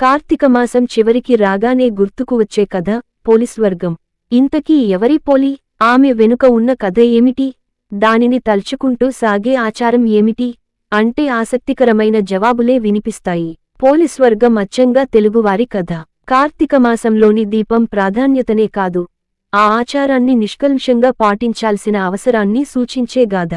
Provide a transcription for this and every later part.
కార్తీక మాసం చివరికి రాగానే గుర్తుకు వచ్చే కథ పోలీస్ వర్గం. ఇంతకీ ఎవరి పోలి? ఆమె వెనుక ఉన్న కథ ఏమిటి? దానిని తల్చుకుంటూ సాగే ఆచారం ఏమిటి? అంటే ఆసక్తికరమైన జవాబులే వినిపిస్తాయి. పోలీస్ వర్గం అచ్చంగా తెలుగువారి కథ. కార్తీక మాసంలోని దీపం ప్రాధాన్యతనే కాదు. ఆ ఆచారాన్ని నిష్కల్షంగా పాటించాల్సిన అవసరాన్ని సూచించే గాథ.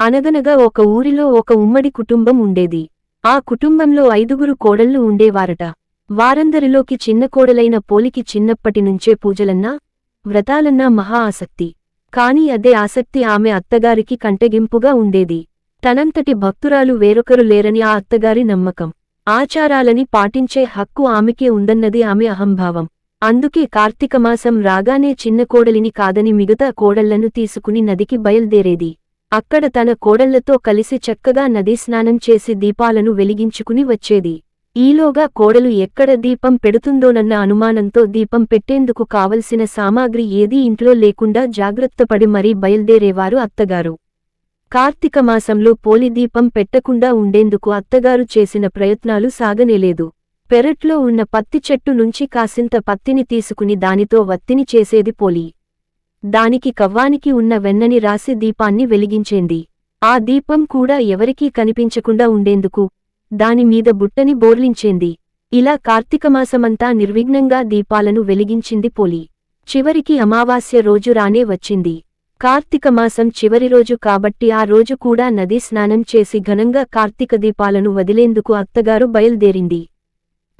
అనగనగా ఒక ఊరిలో ఒక ఉమ్మడి కుటుంబం ఉండేది. ఆ కుటుంబంలో ఐదుగురు కోడళ్ళు ఉండేవారట. వారందరిలోకి చిన్న కోడలైన పోలికి చిన్నప్పటినుంచే పూజలన్నా వ్రతాలన్నా మహా ఆసక్తి. కాని అదే ఆసక్తి ఆమె అత్తగారికి కంటగింపుగా ఉండేది. తనంతటి భక్తురాలు వేరొకరు లేరని ఆ అత్తగారి నమ్మకం. ఆచారాలని పాటించే హక్కు ఆమెకే ఉందన్నది ఆమె అహంభావం. అందుకే కార్తీకమాసం రాగానే చిన్న కోడలిని కాదని మిగతా కోడళ్ళను తీసుకుని నదికి బయల్దేరేది. అక్కడ తన కోడళ్ళతో కలిసి చక్కగా నదీ స్నానం చేసి దీపాలను వెలిగించుకుని వచ్చేది. ఈలోగా కోడలు ఎక్కడ దీపం పెడుతుందోనన్న అనుమానంతో దీపం పెట్టేందుకు కావలసిన సామాగ్రి ఏదీ ఇంట్లో లేకుండా జాగ్రత్తపడి మరీ బయల్దేరేవారు అత్తగారు. కార్తీక మాసంలో పోలి దీపం పెట్టకుండా ఉండేందుకు అత్తగారు చేసిన ప్రయత్నాలు సాగనేలేదు. పెరట్లో ఉన్న పత్తి చెట్టు నుంచి కాసింత పత్తిని తీసుకుని దానితో వత్తిని చేసేది పోలి. దానికి కవ్వానికి ఉన్న వెన్నని రాసి దీపాన్ని వెలిగించేంది. ఆ దీపం కూడా ఎవరికీ కనిపించకుండా ఉండేందుకు దానిమీద బుట్టని బోర్లించేంది. ఇలా కార్తీకమాసమంతా నిర్విఘ్నంగా దీపాలను వెలిగించింది పోలి. చివరికి అమావాస్య రోజు రానే వచ్చింది. కార్తీకమాసం చివరి రోజు కాబట్టి ఆ రోజు కూడా నదీ స్నానం చేసి ఘనంగా కార్తీక దీపాలను వదిలేందుకు అత్తగారు బయల్దేరింది.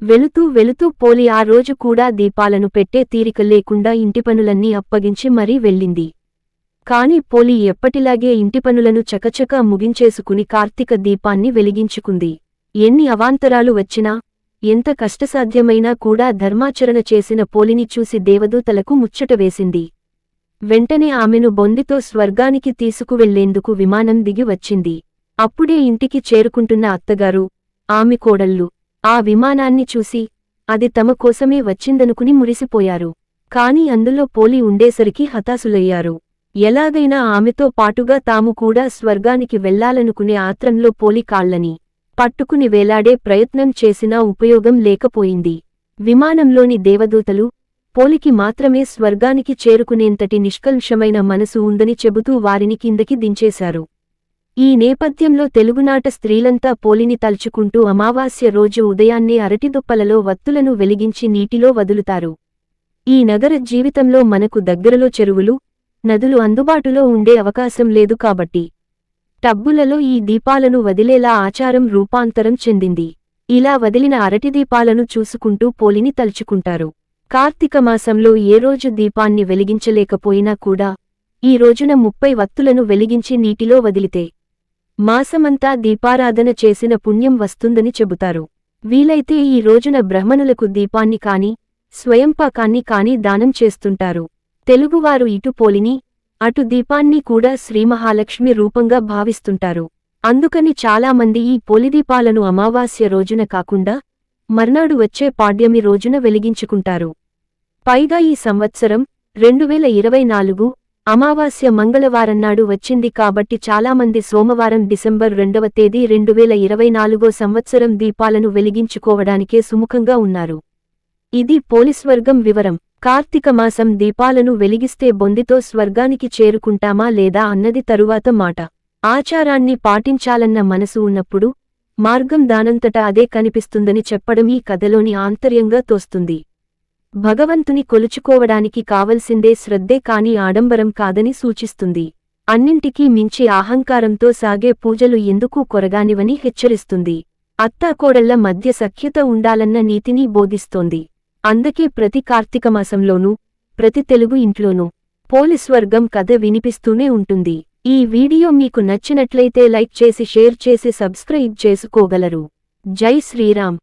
వెళుతూ వెళుతూ పోలి ఆ రోజు కూడా దీపాలను పెట్టే తీరిక లేకుండా ఇంటి పనులన్నీ అప్పగించి మరీ వెళ్ళింది. కాని పోలి ఎప్పటిలాగే ఇంటి పనులను చకచకా ముగించేసుకుని కార్తీక దీపాన్ని వెలిగించుకుంది. ఎన్ని అవాంతరాలు వచ్చినా ఎంత కష్టసాధ్యమైనా కూడా ధర్మాచరణ చేసిన పోలిని చూసి దేవదూతలకు ముచ్చట వేసింది. వెంటనే ఆమెను బొందితో స్వర్గానికి తీసుకువెళ్ళేందుకు విమానం దిగి వచ్చింది. అప్పుడే ఇంటికి చేరుకుంటున్న అత్తగారు ఆమె కోడళ్ళు ఆ విమానాన్ని చూసి అది తమ కోసమే వచ్చిందనుకుని మురిసిపోయారు. కాని అందులో పోలి ఉండేసరికి హతాశులయ్యారు. ఎలాగైనా ఆమెతో పాటుగా తాము కూడా స్వర్గానికి వెళ్ళాలనుకునే ఆత్రంలో పోలి కాళ్ళని పట్టుకుని వేలాడే ప్రయత్నం చేసినా ఉపయోగం లేకపోయింది. విమానంలోని దేవదూతలు పోలికి మాత్రమే స్వర్గానికి చేరుకునేంతటి నిష్కల్షమైన మనసు ఉందని చెబుతూ వారిని కిందకి దించేశారు. ఈ నేపథ్యంలో తెలుగునాట స్త్రీలంతా పోలిని తలుచుకుంటూ అమావాస్య రోజు ఉదయాన్నే అరటిదుప్పలలో వత్తులను వెలిగించి నీటిలో వదులుతారు. ఈ నగర జీవితంలో మనకు దగ్గరలో చెరువులు నదులు అందుబాటులో ఉండే అవకాశం లేదు కాబట్టి. టబ్బులలో ఈ దీపాలను వదిలేలా ఆచారం రూపాంతరం చెందింది. ఇలా వదిలిన అరటి దీపాలను చూసుకుంటూ పోలిని తలుచుకుంటారు. కార్తీక మాసంలో ఏ రోజు దీపాన్ని వెలిగించలేకపోయినా కూడా ఈ రోజున ముప్పై వత్తులను వెలిగించి నీటిలో వదిలితే మాసమంతా దీపారాధన చేసిన పుణ్యం వస్తుందని చెబుతారు. వీలైతే ఈ రోజున బ్రహ్మణులకు దీపాన్ని కాని స్వయంపాకాన్ని కాని దానం చేస్తుంటారు. తెలుగువారు ఇటు పోలిని అటు దీపాన్ని కూడా శ్రీమహాలక్ష్మి రూపంగా భావిస్తుంటారు. అందుకని చాలామంది ఈ పోలిదీపాలను అమావాస్య రోజున కాకుండా మర్నాడు వచ్చే పాడ్యమి రోజున వెలిగించుకుంటారు. పైగా ఈ సంవత్సరం రెండువేల ఇరవై నాలుగు అమావాస్య మంగళవారన్నాడు వచ్చింది కాబట్టి చాలామంది సోమవారం డిసెంబర్ రెండవ తేదీ రెండువేల ఇరవై నాలుగో సంవత్సరం దీపాలను వెలిగించుకోవడానికే సుముఖంగా ఉన్నారు. ఇది పోలీస్వర్గం వివరం. కార్తీక మాసం దీపాలను వెలిగిస్తే బొందితో స్వర్గానికి చేరుకుంటామా లేదా అన్నది తరువాత మాట. ఆచారాన్ని పాటించాలన్న మనసు ఉన్నప్పుడు మార్గం దానంతట అదే కనిపిస్తుందని చెప్పడం ఈ కథలోని ఆంతర్యంగా తోస్తుంది. భగవంతుని కొలుచుకోవడానికి కావలసిందే శ్రద్ధే కాని ఆడంబరం కాదని సూచిస్తుంది. అన్నింటికీ మించి అహంకారంతో సాగే పూజలు ఎందుకూ కొరగానివని హెచ్చరిస్తుంది. అత్తాకోడళ్ళ మధ్య సఖ్యత ఉండాలన్న నీతిని బోధిస్తోంది. అందుకే ప్రతి కార్తీకమాసంలోనూ ప్రతి తెలుగు ఇంట్లోనూ పోలీస్వర్గం కథ వినిపిస్తూనే ఉంటుంది. ఈ వీడియో మీకు నచ్చినట్లయితే లైక్ చేసి షేర్ చేసి సబ్స్క్రైబ్ చేసుకోగలరు. జై శ్రీరామ్.